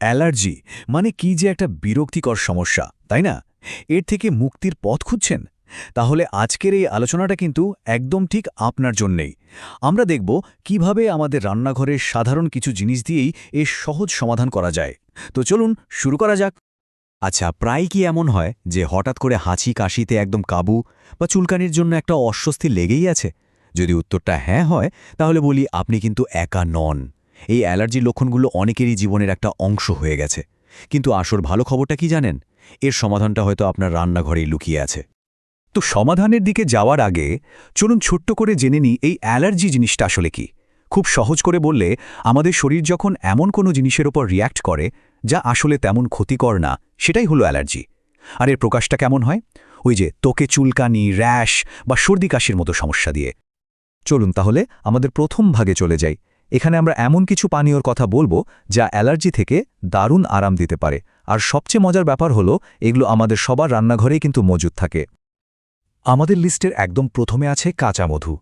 Allergy মানে কি যে একটা বিরক্তিকর সমস্যা, তাই না? এর থেকে মুক্তির পথ খুঁজছেন? তাহলে আজকের এই আলোচনাটা কিন্তু একদম ঠিক আপনার জন্যেই। আমরা দেখব কীভাবে আমাদের রান্নাঘরের সাধারণ কিছু জিনিস দিয়েই এর সহজ সমাধান করা যায়। তো চলুন শুরু করা যাক। আচ্ছা প্রায় কি এমন হয় যে হঠাৎ করে হাঁচি কাশিতে একদম কাবু বা চুলকানির জন্য একটা অস্বস্তি লেগেই আছে? যদি উত্তরটা হ্যাঁ হয়, তাহলে বলি আপনি কিন্তু একা নন। এই অ্যালার্জির লক্ষণগুলো অনেকেরই জীবনের একটা অংশ হয়ে গেছে। কিন্তু আসল ভালো খবরটা কি জানেন? এর সমাধানটা হয়তো আপনার রান্নাঘরেই লুকিয়ে আছে। তো সমাধানের দিকে যাওয়ার আগে চলুন ছোট্ট করে জেনে নিই এই অ্যালার্জি জিনিসটা আসলে কি। খুব সহজ করে বললে, আমাদের শরীর যখন এমন কোনো জিনিসের ওপর রিয়্যাক্ট করে যা আসলে তেমন ক্ষতিকর না, সেটাই হলো অ্যালার্জি। আর এর প্রকাশটা কেমন হয়? ওই যে তোকে চুলকানি, র্যাশ বা সর্দি কাশির মতো সমস্যা দিয়ে। চলুন তাহলে আমাদের প্রথম ভাগে চলে যাই। এখানে আমরা এমন কিছু পানীয়র কথা বলব যা অ্যালার্জি থেকে দারুণ আরাম দিতে পারে। আর সবচেয়ে মজার ব্যাপার হলো, এগুলো আমাদের সবার রান্নাঘরেই কিন্তু মজুদ থাকে। আমাদের লিস্টের একদম প্রথমে আছে কাঁচা মধু।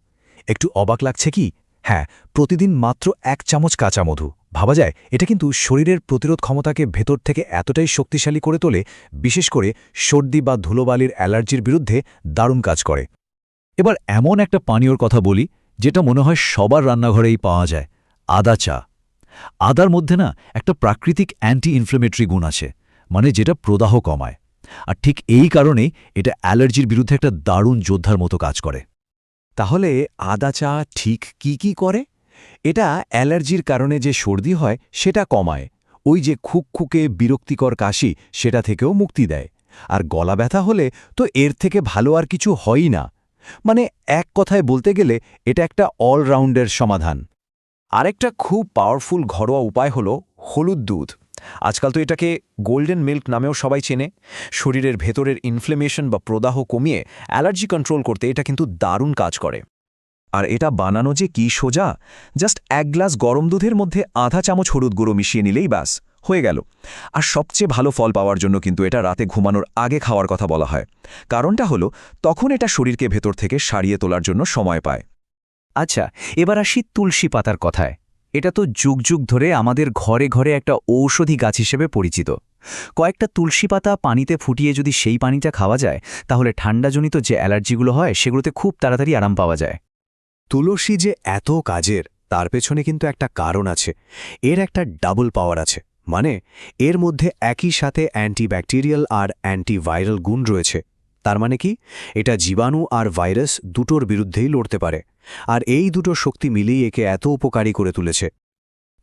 একটু অবাক লাগছে কি? হ্যাঁ প্রতিদিন মাত্র এক চামচ কাঁচা মধু। ভাবা যায়, এটা কিন্তু শরীরের প্রতিরোধ ক্ষমতাকে ভেতর থেকে এতটাই শক্তিশালী করে তোলে, বিশেষ করে সর্দি বা ধুলোবালির অ্যালার্জির বিরুদ্ধে দারুণ কাজ করে। এবার এমন একটা পানীয়র কথা বলি, যেটা মনে হয় সবার রান্নাঘরেই পাওয়া যায়। আদা চা। আদার মধ্যে না একটা প্রাকৃতিক অ্যান্টি ইনফ্লেমেটরি গুণ আছে মানে যেটা প্রদাহ কমায়। আর ঠিক এই কারণেই এটা অ্যালার্জির বিরুদ্ধে একটা দারুণ যোদ্ধার মতো কাজ করে। তাহলে আদা চা ঠিক কি কি করে? এটা অ্যালার্জির কারণে যে সর্দি হয়, সেটা কমায়। ওই যে খুকখুকে বিরক্তিকর কাশি, সেটা থেকেও মুক্তি দেয়। আর গলা ব্যথা হলে তো এর থেকে ভালো আর কিছু হয়ই না। মানে এক কথায় বলতে গেলে এটা একটা অলরাউন্ডের সমাধান। আরেকটা খুব পাওয়ারফুল ঘরোয়া উপায় হল হলুদ দুধ। আজকাল তো এটাকে গোল্ডেন মিল্ক নামেও সবাই চেনে। শরীরের ভেতরের ইনফ্লেমেশন বা প্রদাহ কমিয়ে অ্যালার্জি কন্ট্রোল করতে এটা কিন্তু দারুণ কাজ করে। আর এটা বানানো যে কি সোজা জাস্ট এক গ্লাস গরম দুধের মধ্যে আধা চামচ হলুদ গুঁড়ো মিশিয়ে নিলেই ব্যাস, হয়ে গেল। আর সবচেয়ে ভালো ফল পাওয়ার জন্য কিন্তু এটা রাতে ঘুমানোর আগে খাওয়ার কথা বলা হয়। কারণটা হলো, তখন এটা শরীরকে ভেতর থেকে সারিয়ে তোলার জন্য সময় পায়। আচ্ছা এবার আসি তুলসী পাতার কথায়। এটা তো যুগ যুগ ধরে আমাদের ঘরে ঘরে একটা ঔষধি গাছ হিসেবে পরিচিত। কয়েকটা তুলসী পাতা পানিতে ফুটিয়ে যদি সেই পানিটা খাওয়া যায়, তাহলে ঠান্ডাজনিত যে অ্যালার্জিগুলো হয়, সেগুলোতে খুব তাড়াতাড়ি আরাম পাওয়া যায়। তুলসী যে এত কাজের, তার পেছনে কিন্তু একটা কারণ আছে। এর একটা ডাবল পাওয়ার আছে। মানে এর মধ্যে একই সাথে অ্যান্টিব্যাকটেরিয়াল আর অ্যান্টিভাইরাল গুণ রয়েছে। তার মানে কি? এটা জীবাণু আর ভাইরাস দুটোর বিরুদ্ধেই লড়তে পারে। আর এই দুটো শক্তি মিলেই একে এত উপকারী করে তুলেছে।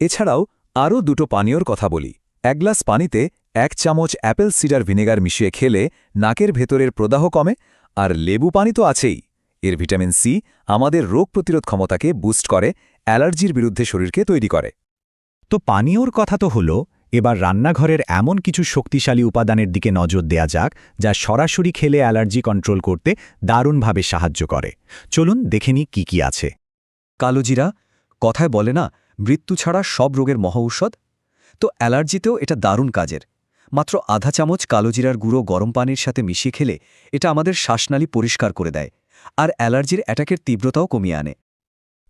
এছাড়াও আরও দুটো পানীয়র কথা বলি। এক গ্লাস পানিতে এক চামচ অ্যাপেল সিডার ভিনেগার মিশিয়ে খেলে নাকের ভেতরের প্রদাহ কমে, আর লেবু পানি তো আছেই। এর ভিটামিন সি আমাদের রোগ প্রতিরোধ ক্ষমতাকে বুস্ট করে, অ্যালার্জির বিরুদ্ধে শরীরকে তৈরি করে। তো পানীয়র কথা তো হলো এবার রান্নাঘরের এমন কিছু শক্তিশালী উপাদানের দিকে নজর দেয়া যাক, যা সরাসরি খেলে অ্যালার্জি কন্ট্রোল করতে দারুণভাবে সাহায্য করে। চলুন দেখে নিই কী কী আছে। কালোজিরা, কথায় বলে না, মৃত্যু ছাড়া সব রোগের মহৌষধ? তো অ্যালার্জিতেও এটা দারুণ কাজের। মাত্র আধা চামচ কালোজিরার গুঁড়ো গরম পানির সাথে মিশিয়ে খেলে এটা আমাদের শ্বাসনালী পরিষ্কার করে দেয়, আর অ্যালার্জির অ্যাটাকের তীব্রতাও কমিয়ে আনে।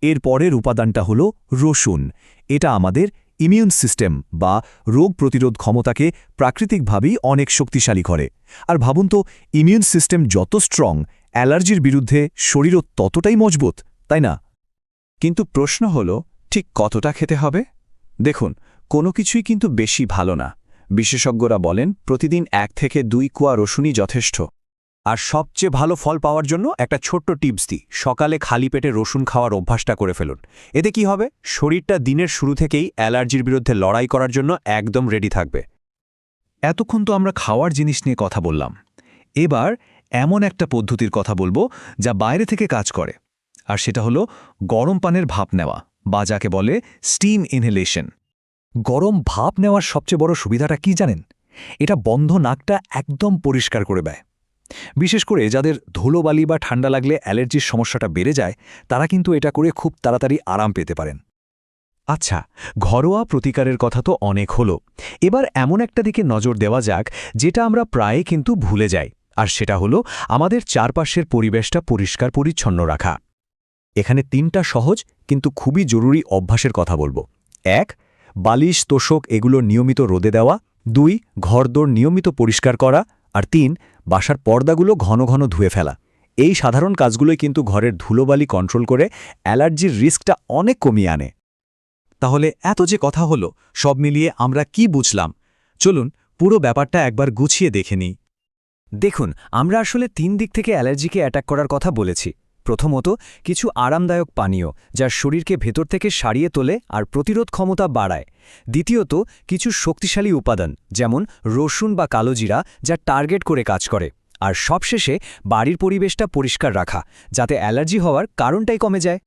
এর পরের উপাদানটা হল রসুন। এটা আমাদের ইমিউন সিস্টেম বা রোগ প্রতিরোধ ক্ষমতাকে প্রাকৃতিকভাবেই অনেক শক্তিশালী করে। আর ভাবুন তো, ইমিউন সিস্টেম যত স্ট্রং, অ্যালার্জির বিরুদ্ধে শরীরও ততটাই মজবুত, তাই না? কিন্তু প্রশ্ন হল, ঠিক কতটা খেতে হবে? দেখুন, কোনো কিছুই কিন্তু বেশি ভালো না। বিশেষজ্ঞরা বলেন, প্রতিদিন এক থেকে দুই কুয়া রসুনই যথেষ্ট। আর সবচেয়ে ভালো ফল পাওয়ার জন্য একটা ছোট্ট টিপস দিই। সকালে খালি পেটে রসুন খাওয়ার অভ্যাসটা করে ফেলুন। এতে কি হবে? শরীরটা দিনের শুরু থেকেই অ্যালার্জির বিরুদ্ধে লড়াই করার জন্য একদম রেডি থাকবে। এতক্ষণ তো আমরা খাওয়ার জিনিস নিয়ে কথা বললাম। এবার এমন একটা পদ্ধতির কথা বলব যা বাইরে থেকে কাজ করে। আর সেটা হলো গরম পানের ভাপ নেওয়া বা যাকে বলে স্টিম ইনহেলেশন গরম ভাপ নেওয়ার সবচেয়ে বড় সুবিধাটা কি জানেন? এটা বন্ধ নাকটা একদম পরিষ্কার করে দেয়। বিশেষ করে যাদের ধুলোবালি বা ঠান্ডা লাগলে অ্যালার্জির সমস্যাটা বেড়ে যায়, তারা কিন্তু এটা করে খুব তাড়াতাড়ি আরাম পেতে পারেন। আচ্ছা ঘরোয়া প্রতিকারের কথা তো অনেক হলো। এবার এমন একটা দিকে নজর দেওয়া যাক, যেটা আমরা প্রায় কিন্তু ভুলে যাই, আর সেটা হলো আমাদের চারপাশের পরিবেশটা পরিষ্কার পরিচ্ছন্ন রাখা। এখানে তিনটা সহজ কিন্তু খুবই জরুরি অভ্যাসের কথা বলব। এক, বালিশ, তোষক এগুলো নিয়মিত রোদে দেওয়া। দুই, ঘরদোর নিয়মিত পরিষ্কার করা। আর তিন বাসার পর্দাগুলো ঘন ঘন ধুয়ে ফেলা। এই সাধারণ কাজগুলোই কিন্তু ঘরের ধুলোবালি কন্ট্রোল করে অ্যালার্জির রিস্কটা অনেক কমিয়ে আনে। তাহলে এত যে কথা হলো, সব মিলিয়ে আমরা কি বুঝলাম? চলুন পুরো ব্যাপারটা একবার গুছিয়ে দেখে নিই। দেখুন, আমরা আসলে তিন দিক থেকে অ্যালার্জিকে অ্যাটাক করার কথা বলেছি। প্রথমত, কিছু আরামদায়ক পানীয়, যা শরীরকে ভেতর থেকে সারিয়ে তোলে আর প্রতিরোধ ক্ষমতা বাড়ায়। দ্বিতীয়ত, কিছু শক্তিশালী উপাদান, যেমন রসুন বা কালোজিরা যা টার্গেট করে কাজ করে। আর সবশেষে, বাড়ির পরিবেশটা পরিষ্কার রাখা, যাতে অ্যালার্জি হওয়ার কারণটাই কমে যায়।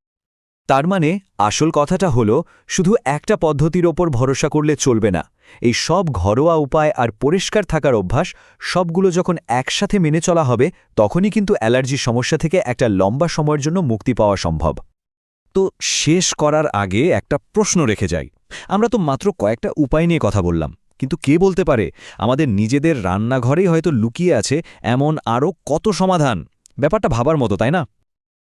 তার মানে আসল কথাটা হলো, শুধু একটা পদ্ধতির ওপর ভরসা করলে চলবে না। এই সব ঘরোয়া উপায় আর পরিষ্কার থাকার অভ্যাস সবগুলো যখন একসাথে মেনে চলা হবে, তখনই কিন্তু অ্যালার্জির সমস্যা থেকে একটা লম্বা সময়ের জন্য মুক্তি পাওয়া সম্ভব। তো শেষ করার আগে একটা প্রশ্ন রেখে যাই। আমরা তো মাত্র কয়েকটা উপায় নিয়ে কথা বললাম, কিন্তু কে বলতে পারে, আমাদের নিজেদের রান্নাঘরেই হয়তো লুকিয়ে আছে এমন আরও কত সমাধান? ব্যাপারটা ভাবার মতো, তাই না?